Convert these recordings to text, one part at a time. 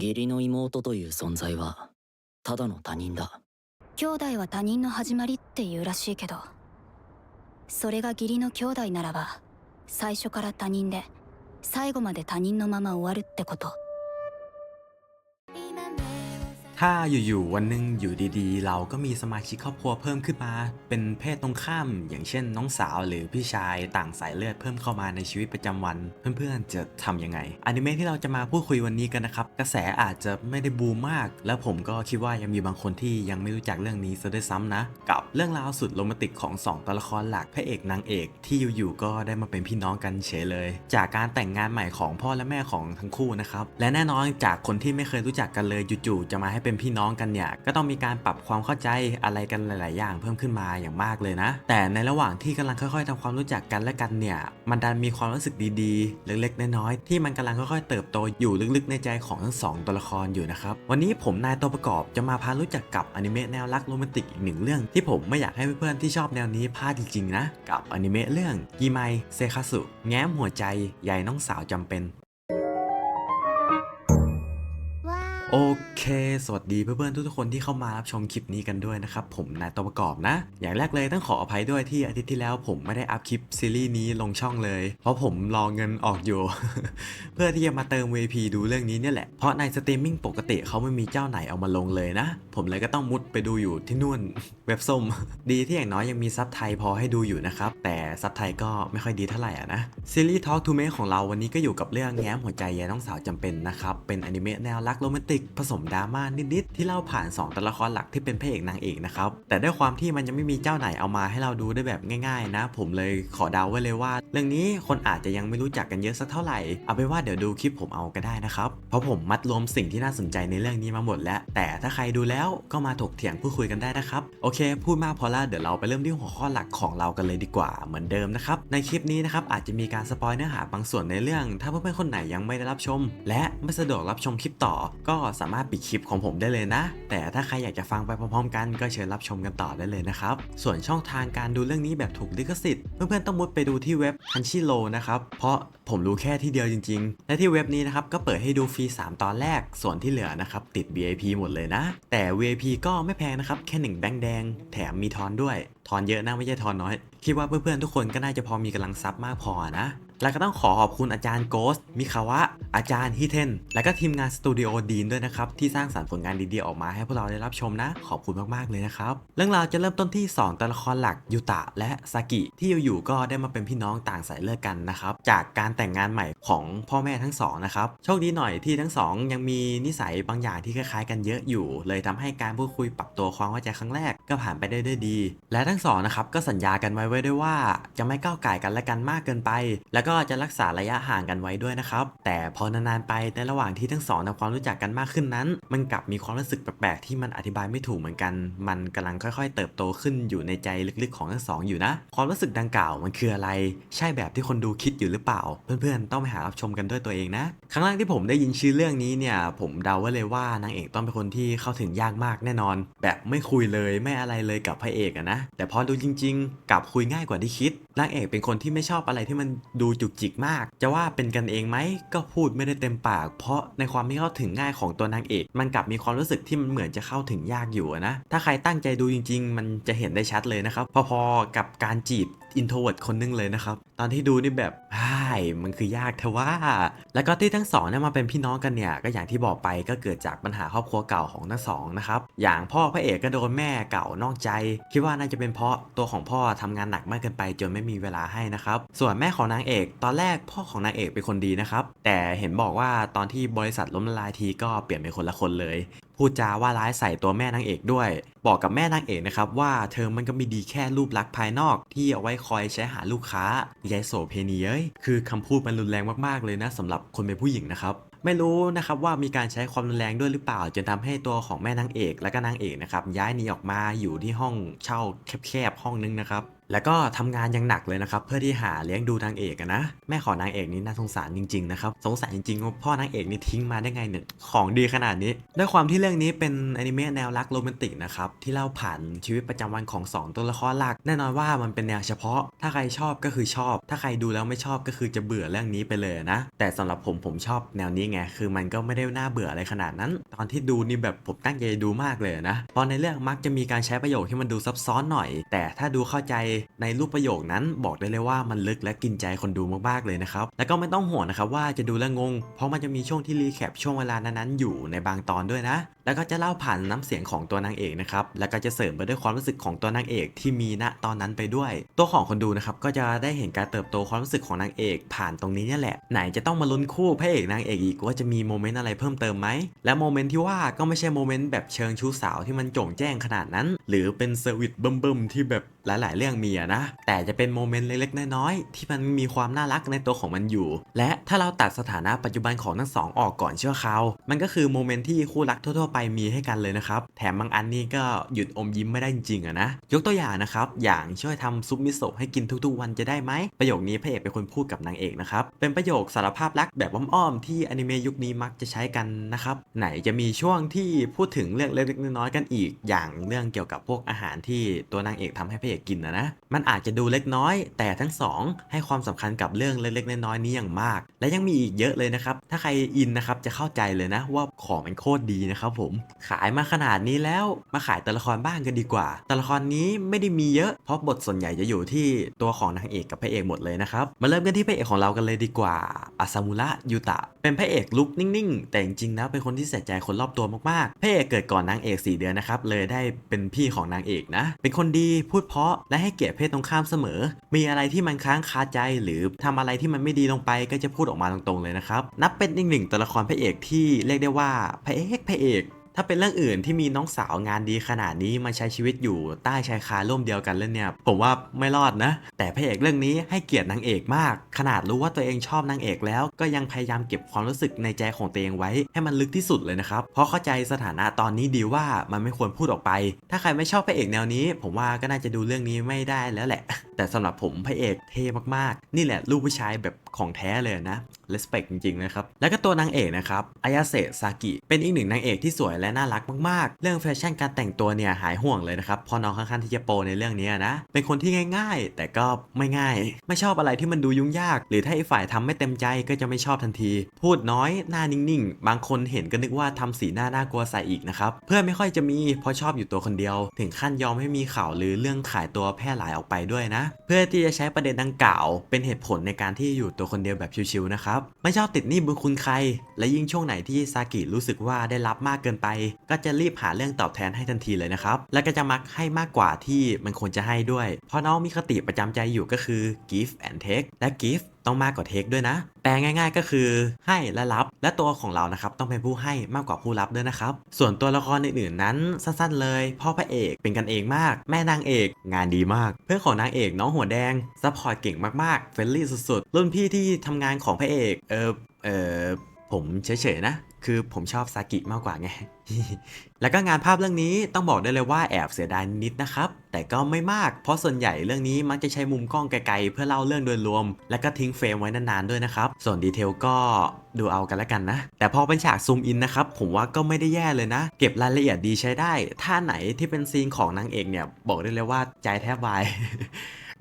義理の妹という存在はただの他人だ。兄弟は他人の始まりっていうらしいけどそれが義理の兄弟ならば最初から他人で最後まで他人のまま終わるってこと。 ถ้าอยู่ๆวันหนึ่งอยู่ดีๆ เราก็มีสมาชิกครอบครัวเพิ่มขึ้นมา เป็นเพศตรงข้าม อย่างเช่นน้องสาวหรือพี่ชายต่างสายเลือดเพิ่มเข้ามาในชีวิตประจำวัน เพื่อนๆจะทำยังไงอนิเมะที่เราจะมาพูดคุยวันนี้กันนะครับ กระแสอาจจะไม่ได้บูมมาก แล้วผมก็คิดว่ายังมีบางคนที่ยังไม่รู้จักเรื่องนี้ซะด้วยซ้ำนะ กับเรื่องราวสุดโรแมนติกของ 2 ตัวละครหลักพระเอกนางเอก ที่อยู่ๆก็ได้มาเป็นพี่น้องกันเฉยเลย จากการแต่งงานใหม่ของพ่อและแม่ของทั้งคู่นะครับและแน่นอนจากคนที่ไม่เคยรู้จักกันเลยจู่ๆจะมาให้เป็น็นพี่น้องกันเนี่ยก็ต้องมีการปรับความเข้าใจอะไรกันหลาย ๆ อย่างเพิ่มขึ้นมาอย่างมากเลยนะ แต่ในระหว่างที่กำลังค่อย ๆทำความรู้จักกันและกันเนี่ยมันดันมีความรู้สึกดีๆ เล็ก ๆ น้อย ๆ ที่มันกำลังค่อย ๆ เติบโตอยู่ลึก ๆ ในใจของทั้งสองตัวละครอยู่นะครับวันนี้ผมนายตัวประกอบจะมาพารู้จักกับอนิเมะแนวรักโรแมนติกอีกหนึ่งเรื่อง ที่ผมไม่อยากให้เพื่อน ๆ ที่ชอบแนวนี้พลาดจริง ๆ นะ กับอนิเมะเรื่องกิไมเซคาสุแง้มหัวใจยายน้องสาวจำเป็น โอเค สวัสดีเพื่อนๆทุกๆคนที่เข้ามารับชมคลิปนี้กันด้วยนะครับ ผมนายตัวประกอบนะ อย่างแรกเลยต้องขออภัยด้วยที่อาทิตย์ที่แล้วผมไม่ได้อัพคลิปซีรีส์นี้ลงช่องเลย เพราะผมรอเงินออกอยู่ เพื่อที่จะมาเติม VP ดูเรื่องนี้เนี่ยแหละ เพราะในสตรีมมิ่งปกติเขาไม่มีเจ้าไหนเอามาลงเลยนะ ผมเลยก็ต้องมุดไปดูอยู่ที่นู่นเว็บส้ม ดีที่อย่างน้อยยังมีซับไทยพอให้ดูอยู่นะครับแต่ซับไทยก็ไม่ค่อยดีเท่าไหร่อะนะซีรีส์ Talk to Me ของเราวันนี้ก็อยู่กับเรื่องแง้มหัวใจยายน้องสาวจำเป็นนะครับเป็นอนิเมะแนวรักโรแมนติกผสมดราม่านิดๆที่เล่าผ่าน 2 ตัวละครหลักที่เป็นพระเอกนางเอกนะครับแต่ด้วยความที่มันยังไม่มีเจ้าไหนเอามาให้เราดูได้แบบง่าย ๆ นะ ผมเลยขอเดาไว้เลยว่า เรื่องนี้คนอาจจะยังไม่รู้จักกันเยอะสักเท่าไหร่เอาเป็นว่าเดี๋ยวดูคลิปผมเอาก็ได้นะครับเพราะผมมัดรวมสิ่งที่น่าสนใจในเรื่องนี้มาหมดแล้ว แต่ถ้าใครดูแล้วก็มาถกเถียงพูดคุยกันได้นะครับโอเค พูดมากพอละเดี๋ยวเราไปเริ่มที่หัวข้อหลักของเรากันเลยดีกว่าเหมือนเดิมนะครับในคลิปนี้นะครับอาจจะมีการสปอยเนื้อหาบางส่วนในเรื่อง ถ้าเพื่อนๆคนไหนยังไม่ได้รับชม และไม่สะดวกรับชมคลิปต่อก็สามารถปิดคลิปของผมได้เลยนะ แต่ถ้าใครอยากจะฟังไปพร้อมๆ กันก็เชิญรับชมกันต่อได้เลยนะครับ ส่วนช่องทางการดูเรื่องนี้แบบถูกลิขสิทธิ์เพื่อนๆต้องมุดไปดูที่เว็บ h u n c h i l o นะครับเพราะผมรู้แค่ที่เดียวจริง ๆ และที่เว็บนี้นะครับก็เปิดให้ดูฟรี 3 ตอนแรก ส่วนที่เหลือนะครับติด VIP หมดเลยนะ แต่ VIP ก็ไม่แพงนะครับแค่หนึ่งแบงค์แดง แถมมีทอนด้วย ทอนเยอะนะไม่ใช่ทอนน้อย คิดว่าเพื่อนๆทุกคนก็น่าจะพอมีกำลังทรัพย์มากพอนะ แล้วก็ต้องขอขอบคุณอาจารย์โกสมิคาวะ อาจารย์ฮิเทน และก็ทีมงานสตูดิโอดีนด้วยนะครับ ที่สร้างสรรค์ผลงานดีๆ ออกมาให้พวกเราได้รับชมนะ ขอบคุณมากๆเลยนะครับ เรื่องราวจะเริ่มต้นที่ 2 ตัวละครหลักยูตะและซากิที่อยู่ๆก็ได้มาเป็นพี่น้องต่างสายเลือดกันนะครับจากการแต่งงานใหม่ของพ่อแม่ทั้งสองนะครับโชคดีหน่อยที่ทั้งสองยังมีนิสัยบางอย่างที่คล้ายๆ กันเยอะอยู่ เลยทำให้การพูดคุยปรับตัวความเข้าใจครั้งแรกก็ผ่านไปได้ด้วยดี และทั้งสองนะครับก็สัญญากันไว้ไว้ด้วยว่า จะไม่ก้าวไก่กันและกันมากเกินไป แล้วก็จะรักษาระยะห่างกันไว้ด้วยนะครับ แต่พอนานๆไปในระหว่างที่ทั้งสองทำความรู้จักกันมากขึ้นนั้น มันกลับมีความรู้สึกแปลกๆที่มันอธิบายไม่ถูกเหมือนกัน มันกำลังค่อยๆ เติบโตขึ้นอยู่ในใจลึกๆของทั้งสองอยู่นะ ความรู้สึกดังกล่าวมันคืออะไร ใช่แบบที่คนดูคิดอยู่หรือเปล่า เพื่อนๆต้องไปหารับชมกันด้วยตัวเองนะ ครั้งแรกที่ผมได้ยินชื่อเรื่องนี้เนี่ย ผมเดาไว้เลยว่านางเอกต้องเป็นคนที่เข้าถึงยากมากแน่นอน แบบไม่คุยเลยไม่อะไรเลยกับพระเอกอะนะ แต่พอดูจริง ๆ กลับคุยง่ายกว่าที่คิดนางเอกเป็นคนที่ไม่ชอบอะไรที่มันดูจุกจิกมาก จะว่าเป็นกันเองไหมก็พูดไม่ได้เต็มปาก เพราะในความที่เข้าถึงง่ายของตัวนางเอก มันกลับมีความรู้สึกที่มันเหมือนจะเข้าถึงยากอยู่นะ ถ้าใครตั้งใจดูจริง ๆ มันจะเห็นได้ชัดเลยนะครับ พอๆกับการจีบอินโทรเวิร์ดคนนึงเลยนะครับ ตอนที่ดูนี่แบบไอ้มันคือยากเทว่า แล้วก็ที่ทั้งสองเนี่ยมาเป็นพี่น้องกันเนี่ย ก็อย่างที่บอกไปก็เกิดจากปัญหาครอบครัวเก่าของทั้งสองนะครับ อย่างพ่อพระเอกก็โดนแม่เก่านอกใจ คิดว่าน่าจะเป็นเพราะตัวของพ่อทำงานหนักมากเกินไปจนไม่มีเวลาให้นะครับ ส่วนแม่ของนางเอกตอนแรกพ่อของนางเอกเป็นคนดีนะครับ แต่เห็นบอกว่าตอนที่บริษัทล้มละลายทีก็เปลี่ยนเป็นคนละคนเลยพูดจาว่าร้ายใส่ตัวแม่นางเอกด้วย บอกกับแม่นางเอกนะครับว่าเธอมันก็มีดีแค่รูปลักษณ์ภายนอก ที่เอาไว้คอยใช้หาลูกค้ายายโสเพณีเอ้ยคือคำพูดมันรุนแรงมากๆเลยนะสำหรับคนเป็นผู้หญิงนะครับไม่รู้นะครับว่ามีการใช้ความรุนแรงด้วยหรือเปล่า จนทำให้ตัวของแม่นางเอกและก็นางเอกนะครับย้ายหนีออกมาอยู่ที่ห้องเช่าแคบๆห้องนึงนะครับ แล้วก็ทำงานย่างหนักเลยนะครับเพื่อที่หาเลี้ยงดูนางเอกนะแม่ของนางเอกนี่น่าสงสารจริงๆนะครับสงสารจริงๆว่าพ่อนางเอกนี่ทิ้งมาได้ไงเนี่ยของดีขนาดนี้ด้วยความที่เรื่องนี้เป็นอนิเมะแนวรักโรแมนติกนะครับที่เล่าผ่านชีวิตประจำวันของ 2 ตัวละครหลัก แน่นอนว่ามันเป็นแนวเฉพาะ ถ้าใครชอบก็คือชอบ ถ้าใครดูแล้วไม่ชอบก็คือจะเบื่อเรื่องนี้ไปเลยนะแต่สำหรับผมผมชอบแนวนี้ไงคือมันก็ไม่ได้น่าเบื่ออะไรขนาดนั้น ตอนที่ดูนี่แบบผมตั้งใจดูมากเลยนะเพราะในเรื่องมักจะมีการใช้ประโยคที่มันดูซับซ้อนหน่อย แต่ถ้าดูเข้าใจในรูปประโยคนั้นบอกได้เลยว่ามันลึกและกินใจคนดูมากๆเลยนะครับ แล้วก็ไม่ต้องห่วงนะครับว่าจะดูแลงง เพราะมันจะมีช่วงที่รีแคปช่วงเวลานั้นๆอยู่ในบางตอนด้วยนะ แล้วก็จะเล่าผ่านน้ำเสียงของตัวนางเอกนะครับ แล้วก็จะเสริมไปด้วยความรู้สึกของตัวนางเอกที่มีณตอนนั้นไปด้วย ตัวของคนดูนะครับก็จะได้เห็นการเติบโตความรู้สึกของนางเอกผ่านตรงนี้เนี่ยแหละ ไหนจะต้องมาลุ้นคู่พระเอกนางเอกอีกว่าจะมีโมเมนต์อะไรเพิ่มเติมไหม และโมเมนต์ที่ว่าก็ไม่ใช่โมเมนต์แบบเชิงชู้สาวที่มันโจ่งแจ้งขนาดนั้น หรือเป็นเซอร์วิสเบิ่มๆที่แบบ หลาย ๆ เรื่องมีอะนะ แต่จะเป็นโมเมนต์เล็ก ๆ น้อย ๆ ที่มันมีความน่ารักในตัวของมันอยู่ และถ้าเราตัดสถานะปัจจุบันของทั้งสองออกก่อนชั่วคราว มันก็คือโมเมนต์ที่คู่รักทั่ว ๆ ไปมีให้กันเลยนะครับ แถมบางอันนี่ก็หยุดอมยิ้มไม่ได้จริงๆอะนะ ยกตัวอย่างนะครับ อย่างช่วยทำซุปมิโซะให้กินทุก ๆ วันจะได้ไหม ประโยคนี้พระเอกเป็นคนพูดกับนางเอกนะครับ เป็นประโยคสารภาพรักแบบอ้อม ๆ ที่อนิเมะยุคนี้มักจะใช้กันนะครับ ไหนจะมีช่วงที่พูดถึงเรื่องเล็กๆน้อยๆกันอีก อย่างเรื่องเกี่ยวกับพวกอาหารที่ตัวนางเอกทำให้พระเอกกินนะนะ มันอาจจะดูเล็กน้อย แต่ทั้งสองให้ความสำคัญกับเรื่องเล็กๆน้อยๆนี้อย่างมาก และยังมีอีกเยอะเลยนะครับ ถ้าใครอินนะครับจะเข้าใจเลยนะว่าของมันโคตรดีนะครับผม ขายมาขนาดนี้แล้วมาขายตัวละครบ้างกันดีกว่า ตัวละครนี้ไม่ได้มีเยอะเพราะบทส่วนใหญ่จะอยู่ที่ตัวของนางเอกกับพระเอกหมดเลยนะครับ มาเริ่มกันที่พระเอกของเรากันเลยดีกว่าอาซามุระยูตะ เป็นพระเอกลุกนิ่งๆ แต่จริงๆแล้วเป็นคนที่ใส่ใจคนรอบตัวมากๆ พระเอกเกิดก่อนนางเอก 4 เดือนนะครับเลยได้เป็นพี่ของนางเอกนะ เป็นคนดีพูดเพราะและให้เกียรติเพศตรงข้ามเสมอ มีอะไรที่มันค้างคาใจ หรือทำอะไรที่มันไม่ดีลงไปก็จะพูดออกมาตรงๆเลยนะครับ นับเป็นอีกหนึ่งตัวละครพระเอกที่เรียกได้ว่าพระเอกพระเอก ถ้าเป็นเรื่องอื่นที่มีน้องสาวงานดีขนาดนี้มาใช้ชีวิตอยู่ใต้ชายคาร่มเดียวกันแล้วเนี่ย ผมว่าไม่รอดนะ แต่พระเอกเรื่องนี้ให้เกียรตินางเอกมาก ขนาดรู้ว่าตัวเองชอบนางเอกแล้ว ก็ยังพยายามเก็บความรู้สึกในใจของตัวเองไว้ให้มันลึกที่สุดเลยนะครับ เพราะเข้าใจสถานะตอนนี้ดีว่ามันไม่ควรพูดออกไป ถ้าใครไม่ชอบพระเอกแนวนี้ ผมว่าก็น่าจะดูเรื่องนี้ไม่ได้แล้วแหละ แต่สำหรับผมพระเอกเท่มากๆ นี่แหละลูกผู้ชายแบบของแท้เลยนะ respect จริงๆนะครับ แล้วก็ตัวนางเอกนะครับอายาเซซากิ เป็นอีกหนึ่งนางเอกที่สวยและน่ารักมากๆ เรื่องแฟชั่นการแต่งตัวเนี่ยหายห่วงเลยนะครับพอน้องค่อนข้างที่จะโปในเรื่องนี้นะ เป็นคนที่ง่ายๆ แต่ก็ไม่ง่าย ไม่ชอบอะไรที่มันดูยุ่งยาก หรือถ้าอีกฝ่ายทำไม่เต็มใจก็จะไม่ชอบทันที พูดน้อยหน้านิ่งๆ บางคนเห็นก็นึกว่าทำสีหน้าน่ากลัวใส่อีกนะครับเพื่อนไม่ค่อยจะมีเพราะชอบอยู่ตัวคนเดียว ถึงขั้นยอมให้มีข่าวหรือเรื่องขายตัวแพร่หลายออกไปด้วยนะเพื่อที่จะใช้ประเด็นดังกล่าว เป็นเหตุผลในการที่อยู่ตัวคนเดียวแบบชิวๆนะครับ ไม่ชอบติดหนี้บุญคุณใคร และยิ่งช่วงไหนที่ซากิรู้สึกว่าได้รับมากเกินไป ก็จะรีบหาเรื่องตอบแทนให้ทันทีเลยนะครับ และก็จะมักให้มากกว่าที่มันควรจะให้ด้วย เพราะน้องมีคติประจำใจอยู่ก็คือ give and take และ give ต้องมากกว่าเทคด้วยนะ แปลง่ายๆ ก็คือให้และรับ และตัวของเรานะครับต้องเป็นผู้ให้มากกว่าผู้รับด้วยนะครับ ส่วนตัวละครอื่นๆนั้นสั้นๆ เลย พ่อพระเอกเป็นกันเองมาก แม่นางเอกงานดีมาก เพื่อนของนางเอกน้องหัวแดงซัพพอร์ตเก่งมากๆเฟรนลี่สุดๆ รุ่นพี่ที่ทำงานของพระเอกเออเออ ผมเฉยๆนะ คือผมชอบซากิมากกว่าไง แล้วก็งานภาพเรื่องนี้ต้องบอกได้เลยว่าแอบเสียดายนิดนะครับ แต่ก็ไม่มาก เพราะส่วนใหญ่เรื่องนี้มักจะใช้มุมกล้องไกลๆ เพื่อเล่าเรื่องโดยรวม และก็ทิ้งเฟรมไว้นานๆด้วยนะครับ ส่วนดีเทลก็ดูเอากันแล้วกันนะ แต่พอเป็นฉากซูมอินนะครับ ผมว่าก็ไม่ได้แย่เลยนะ เก็บรายละเอียดดีใช้ได้ถ้าไหนที่เป็นซีนของนางเอกเนี่ยบอกได้เลยว่าใจแทบวาย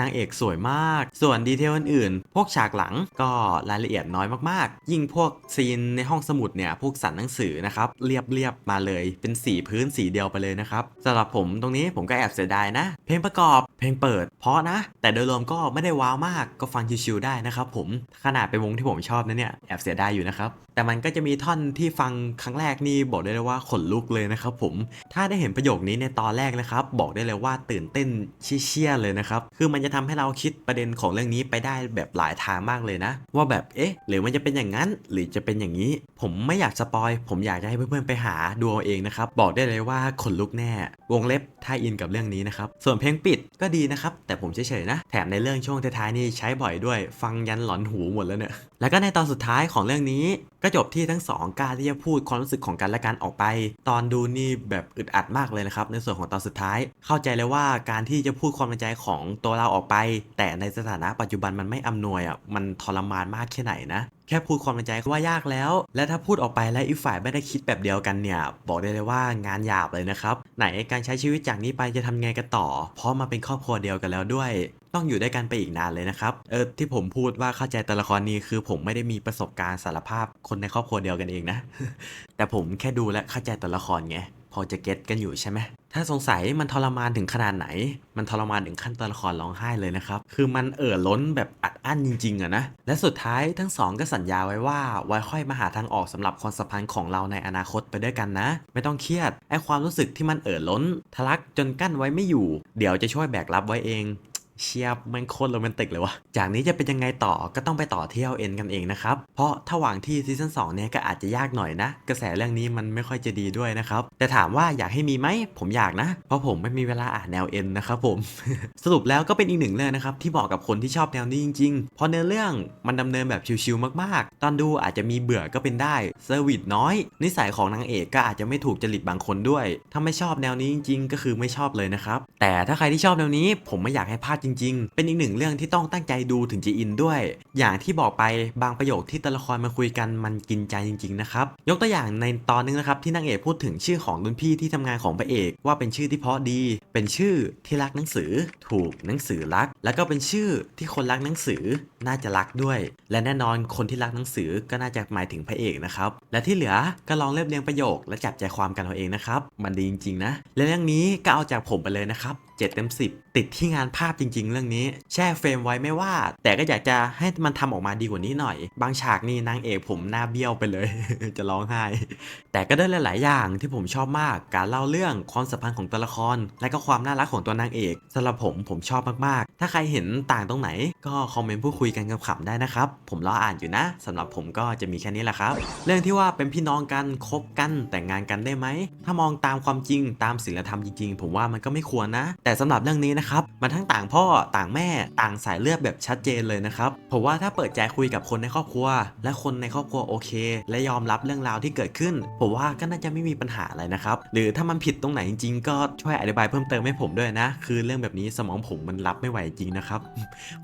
นางเอกสวยมาก ส่วนดีเทลอื่นๆ พวกฉากหลังก็รายละเอียดน้อยมากๆ ยิ่งพวกซีนในห้องสมุดเนี่ย พวกสันหนังสือนะครับ เรียบๆมาเลย เป็นสีพื้นสีเดียวไปเลยนะครับสำหรับผมตรงนี้ผมก็แอบเสียดายนะ เพลงประกอบ เพลงเปิด เพราะนะ แต่โดยรวมก็ไม่ได้ว้าวมาก ก็ฟังชิวๆได้นะครับผม ขนาดเป็นวงที่ผมชอบนะเนี่ย แอบเสียดายอยู่นะครับแต่มันก็จะมีท่อนที่ฟังครั้งแรกนี่บอกได้เลยว่าขนลุกเลยนะครับผม ถ้าได้เห็นประโยคนี้ในตอนแรกนะครับ บอกได้เลยว่าตื่นเต้นเชี่ยเลยนะครับ คือมันจะทำให้เราคิดประเด็นของเรื่องนี้ไปได้แบบหลายทางมากเลยนะ ว่าแบบเอ๊ะ หรือมันจะเป็นอย่างนั้น หรือจะเป็นอย่างนี้ ผมไม่อยากสปอย ผมอยากจะให้เพื่อนๆไปหาดูเอาเองนะครับ บอกได้เลยว่าขนลุกแน่ วงเล็บถ้าอินกับเรื่องนี้นะครับ ส่วนเพลงปิดก็ดีนะครับ แต่แต่ผมเฉยๆนะ แถมในเรื่องช่วงท้ายๆนี่ใช้บ่อยด้วย ฟังยันหลอนหูหมดแล้วเนี่ย แล้วก็ในตอนสุดท้ายของเรื่องนี้ ก็จบที่ทั้งสองกล้ารที่จะพูดความรู้สึกของกันและกันออกไป ตอนดูนี่แบบอึดอัดมากเลยนะครับ ในส่วนของตอนสุดท้าย เข้าใจเลยว่าการที่จะพูดความในใจของตัวเราออกไป แต่ในสถานะปัจจุบันมันไม่อำนวยอะมันทรมานมากแค่ไหนนะ แค่พูดความในใจก็ว่ายากแล้ว และถ้าพูดออกไปแล้วอีกฝ่ายไม่ได้คิดแบบเดียวกันเนี่ย บอกได้เลยว่างานหยาบเลยนะครับ ไหนการใช้ชีวิตจากนี้ไปจะทำไงกันต่อ เพราะมาเป็นครอบครัวเดียวกันแล้วด้วย ต้องอยู่ด้วยกันไปอีกนานเลยนะครับ เออที่ผมพูดว่าเข้าใจตัวละครนี้คือผมไม่ได้มีประสบการณ์สารภาพคนในครอบครัวเดียวกันเองนะ แต่ผมแค่ดูและเข้าใจตัวละครไงพอจะเก็ตกันอยู่ใช่ไหม ถ้าสงสัยมันทรมานถึงขนาดไหน มันทรมานถึงขั้นตัวละครร้องไห้เลยนะครับ คือมันเอ่อล้นแบบอัดอั้นจริงๆอะนะ และสุดท้ายทั้งสองก็สัญญาไว้ว่า ไว้ค่อยมาหาทางออกสำหรับความสัมพันธ์ของเราในอนาคตไปด้วยกันนะ ไม่ต้องเครียด ไอความรู้สึกที่มันเอ่อล้น ทะลักจนกั้นไว้ไม่อยู่ เดี๋ยวจะช่วยแบกรับไว้เอง เชียบมันโคตรโรแมนติกเลยวะจากนี้จะเป็นยังไงต่อก็ต้องไปต่อที่ LN กันเองนะครับ เพราะถ้าหวังที่ซีซั่น2เนี่ยก็อาจจะยากหน่อยนะ กระแสเรื่องนี้มันไม่ค่อยจะดีด้วยนะครับ แต่ถามว่าอยากให้มีไหมผมอยากนะ เพราะผมไม่มีเวลาอ่านแนว N นนะครับผม สรุปแล้วก็เป็นอีกหนึ่งเรื่องนะครับที่เหมาะกับคนที่ชอบแนวนี้จริงๆ เพราะเนื้อเรื่องมันดำเนินแบบชิวๆมากๆ ตอนดูอาจจะมีเบื่อก็เป็นได้เซอร์วิสน้อย นิสัยของนางเอกก็อาจจะไม่ถูกจริตบางคนด้วย ถ้าไม่ชอบแนวนี้จริง ๆ ก็คือไม่ชอบเลยนะครับแต่ถ้าใครที่ชอบแนวนี้ผมไม่อยากให้พลาดจริง ๆ เป็นอีกหนึ่งเรื่องที่ต้องตั้งใจดูถึงจะอินด้วย อย่างที่บอกไปบางประโยคที่ตัวละครมาคุยกันมันกินใจจริง ๆ นะครับ ยกตัวอย่างในตอนนึงนะครับที่นางเอกพูดถึงชื่อของรุ่นพี่ที่ทำงานของพระเอก ว่าเป็นชื่อที่เพาะดี เป็นชื่อที่รักหนังสือ ถูกหนังสือรัก แล้วก็เป็นชื่อที่คนรักหนังสือน่าจะรักด้วย และแน่นอนคนที่รักหนังสือก็น่าจะหมายถึงพระเอกนะครับและที่เหลือก็ลองเรียบเรียงประโยค และจับใจความกันเอาเองนะครับมันดีจริงๆนะและเรื่องนี้ก็เอาจากผมไปเลยนะครับ 7เต็ม10 ติดที่งานภาพจริง ๆ เรื่องนี้ แช่เฟรมไว้ไม่ว่า แต่ก็อยากจะให้มันทำออกมาดีกว่านี้หน่อย บางฉากนี่นางเอกผมหน้าเบี้ยวไปเลย จะร้องไห้ แต่ก็ได้หลาย ๆ อย่างที่ผมชอบมาก การเล่าเรื่องความสัมพันธ์ของตัวละคร และก็ความน่ารักของตัวนางเอกสำหรับผมผมชอบมาก ๆ ถ้าใครเห็นต่างตรงไหน ก็คอมเมนต์พูดคุยกันขำๆได้นะครับ ผมรออ่านอยู่นะสำหรับผมก็จะมีแค่นี้แหละครับ เรื่องที่ว่าเป็นพี่น้องกันคบกันแต่งงานกันได้ไหม ถ้ามองตามความจริงตามศีลธรรมจริง ๆ ผมว่ามันก็ไม่ควรนะแต่สำหรับเรื่องนี้นะครับมันทั้งต่างพ่อต่างแม่ต่างสายเลือดแบบชัดเจนเลยนะครับผมว่าถ้าเปิดใจคุยกับคนในครอบครัว และคนในครอบครัวโอเค และยอมรับเรื่องราวที่เกิดขึ้นผมว่าก็น่าจะไม่มีปัญหาอะไรนะครับหรือถ้ามันผิดตรงไหนจริงๆก็ช่วยอธิบายเพิ่มเติมให้ผมด้วยนะ คือเรื่องแบบนี้สมองผมมันรับไม่ไหวจริงนะครับ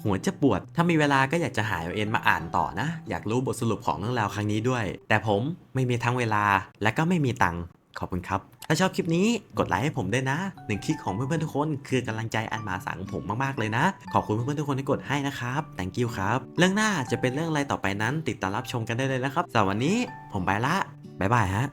หัวจะปวดถ้ามีเวลาก็อยากจะหาเอาเอ็นมาอ่านต่อนะ อยากรู้บทสรุปของเรื่องราวครั้งนี้ด้วย แต่ผมไม่มีทั้งเวลาและก็ไม่มีตังค์ ขอบคุณครับ ถ้าชอบคลิปนี้กดไลค์ให้ผมด้วยนะหนึ่งคลิกของเพื่อนๆทุกคนคือกำลังใจอันมหาศาลของผมมากๆเลยนะ ขอบคุณเพื่อนๆทุกคนที่กดให้นะครับ thank you ครับ เรื่องหน้าจะเป็นเรื่องอะไรต่อไปนั้น ติดตามรับชมกันได้เลยนะครับสำหรับวันนี้ผมไปละบ๊ายบายฮะ